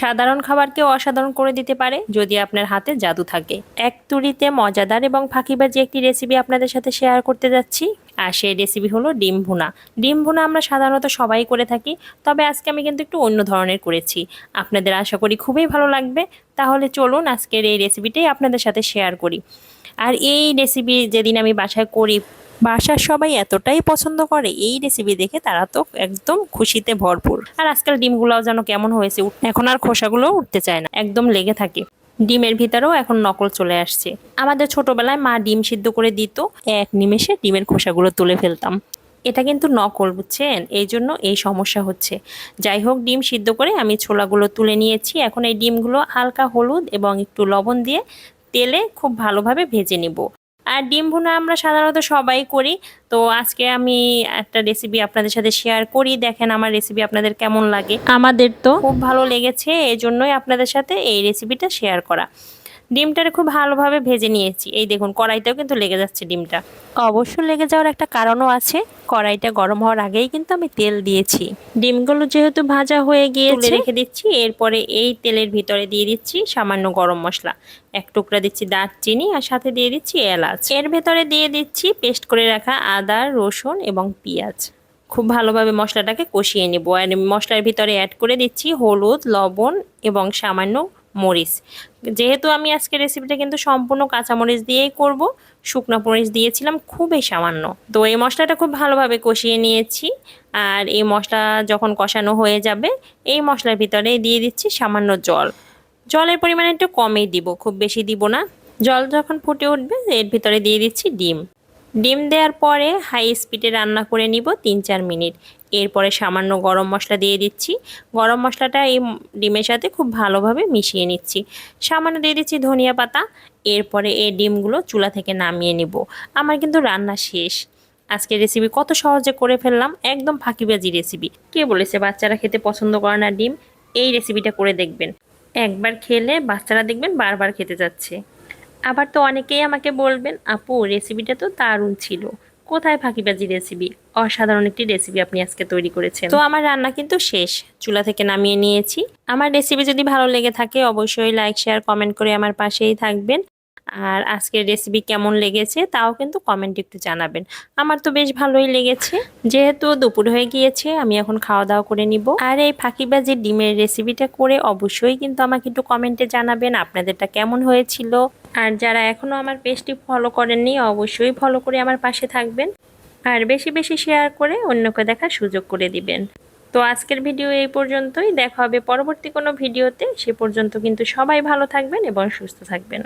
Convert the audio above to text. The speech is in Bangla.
সাধারণ খাবারকেও অসাধারণ করে দিতে পারে যদি আপনার হাতে জাদু থাকে। এক তুড়িতে মজাদার এবং ফাঁকিবাজি একটি রেসিপি আপনাদের সাথে শেয়ার করতে যাচ্ছি, আর সেই রেসিপি হলো ডিম ভুনা। ডিম ভুনা আমরা সাধারণত সবাই করে থাকি, তবে আজকে আমি কিন্তু একটু অন্য ধরনের করেছি। আপনাদের আশা করি খুবই ভালো লাগবে। তাহলে চলুন আজকের এই রেসিপিটাই আপনাদের সাথে শেয়ার করি। আর এই রেসিপি যেদিন আমি বাসায় করি বাসার সবাই এতটাই পছন্দ করে এই রেসিপি দেখে তারা তো একদম খুশিতে ভরপুর। আর আজকাল ডিমগুলোও যেন কেমন হয়েছে এখন আর খোসাগুলো উঠতে চায় না, একদম লেগে থাকে। ডিমের ভিতরেও এখন নকল চলে আসছে। আমাদের ছোটবেলায় মা ডিম সিদ্ধ করে দিত, এক নিমেষে ডিমের খোসাগুলো তুলে ফেলতাম। এটা কিন্তু নকল, বুঝছেন? এই জন্য এই সমস্যা হচ্ছে। যাই হোক, ডিম সিদ্ধ করে আমি ছোলাগুলো তুলে নিয়েছি। এখন এই ডিমগুলো হালকা হলুদ এবং একটু লবণ দিয়ে তেলে খুব ভালোভাবে ভেজে নিব। আর ডিম ভুনা আমরা সাধারণত সবাই করি। তো আজকে আমি একটা রেসিপি আপনাদের সাথে শেয়ার করি। দেখেন আমার রেসিপি আপনাদের কেমন লাগে। আমাদের তো খুব ভালো লেগেছে এই জন্যই আপনাদের সাথে এই রেসিপিটা শেয়ার করা। ডিমটারে খুব ভালোভাবে ভেজে নিয়েছি। এই দেখুন, কড়াইতেও কিন্তু লেগে যাচ্ছে ডিমটা। অবশ্য লেগে যাওয়ার একটা কারণও আছে। কড়াইটা গরম হওয়ার আগেই কিন্তু আমি তেল দিয়েছি। ডিমগুলো যেহেতু ভাজা হয়ে গিয়েছে রেখে দিচ্ছি। এরপরে এই তেলের ভিতরে দিয়ে দিচ্ছি সামান্য গরম মশলা। এক টুকরা দিচ্ছি দারচিনি আর সাথে দিয়ে দিচ্ছি এলাচ। এর ভেতরে দিয়ে দিচ্ছি পেস্ট করে রাখা আদা, রসুন এবং পেঁয়াজ। খুব ভালোভাবে মশলাটাকে কষিয়ে নেব। আর মশলার ভিতরে অ্যাড করে দিচ্ছি হলুদ, লবণ এবং সামান্য মরিচ। যেহেতু আমি আজকে রেসিপিটা কিন্তু সম্পূর্ণ কাঁচামরিচ দিয়েই করব, শুকনো মরিচ দিয়েছিলাম, খুবই সামান্য। তো এই মশলাটা খুব ভালোভাবে কষিয়ে নিয়েছি, আর এই মশলা যখন কষানো হয়ে যাবে, এই মশলার ভিতরে দিয়ে দিচ্ছি সামান্য জল। জলের পরিমাণ একটু কমই দিব, খুব বেশি দিব না। জল যখন ফুটে উঠবে, এর ভিতরে দিয়ে দিচ্ছি ডিম। ডিম দেওয়ার পরে হাই স্পিডে রান্না করে নিব তিন চার মিনিট। এরপরে সামান্য গরম মশলা দিয়ে দিচ্ছি। গরম মশলাটা এই ডিমের সাথে খুব ভালোভাবে মিশিয়ে নিচ্ছি। সামান্য দিয়ে দিচ্ছি ধনিয়া পাতা। এরপরে এই ডিমগুলো চুলা থেকে নামিয়ে নিব। আমার কিন্তু রান্না শেষ। আজকের রেসিপি কত সহজে করে ফেললাম, একদম ফাঁকিবাজি রেসিপি কে বলেছে বাচ্চারা খেতে পছন্দ করে না ডিম? এই রেসিপিটা করে দেখবেন। একবার খেলে বাচ্চারা দেখবেন বারবার খেতে যাচ্ছে। আবার তো অনেকেই আমাকে বলবেন, আপু রেসিপিটা তো দারুণ ছিল। কোথায় ফাঁকিবাজি রেসিপি অসাধারণ একটি রেসিপি আপনি আজকে তৈরি করেছেন। তো আমার রান্না কিন্তু শেষ। চুলা থেকে নামিয়ে নিয়েছি। আমার রেসিপি যদি ভালো লেগে থাকে, অবশ্যই লাইক শেয়ার কমেন্ট করে আমার পাশেই থাকবেন। আর আজকের রেসিপি কেমন লেগেছে তাও কিন্তু কমেন্ট একটু জানাবেন। আমার তো বেশ ভালোই লেগেছে। যেহেতু দুপুর হয়ে গিয়েছে, আমি এখন খাওয়া দাওয়া করে নিব। আর এই ফাঁকিবাজি ডিমের রেসিপিটা করে অবশ্যই কিন্তু আমাকে একটু কমেন্টে জানাবেন, আপনাদেরটা কেমন হয়েছিল। আর যারা এখনও আমার পেজটি ফলো করেননি, অবশ্যই ফলো করে আমার পাশে থাকবেন। আর বেশি বেশি শেয়ার করে অন্যকে দেখার সুযোগ করে দিবেন। তো আজকের ভিডিও এই পর্যন্তই। দেখা হবে পরবর্তী কোনো ভিডিওতে সে পর্যন্ত কিন্তু সবাই ভালো থাকবেন এবং সুস্থ থাকবেন।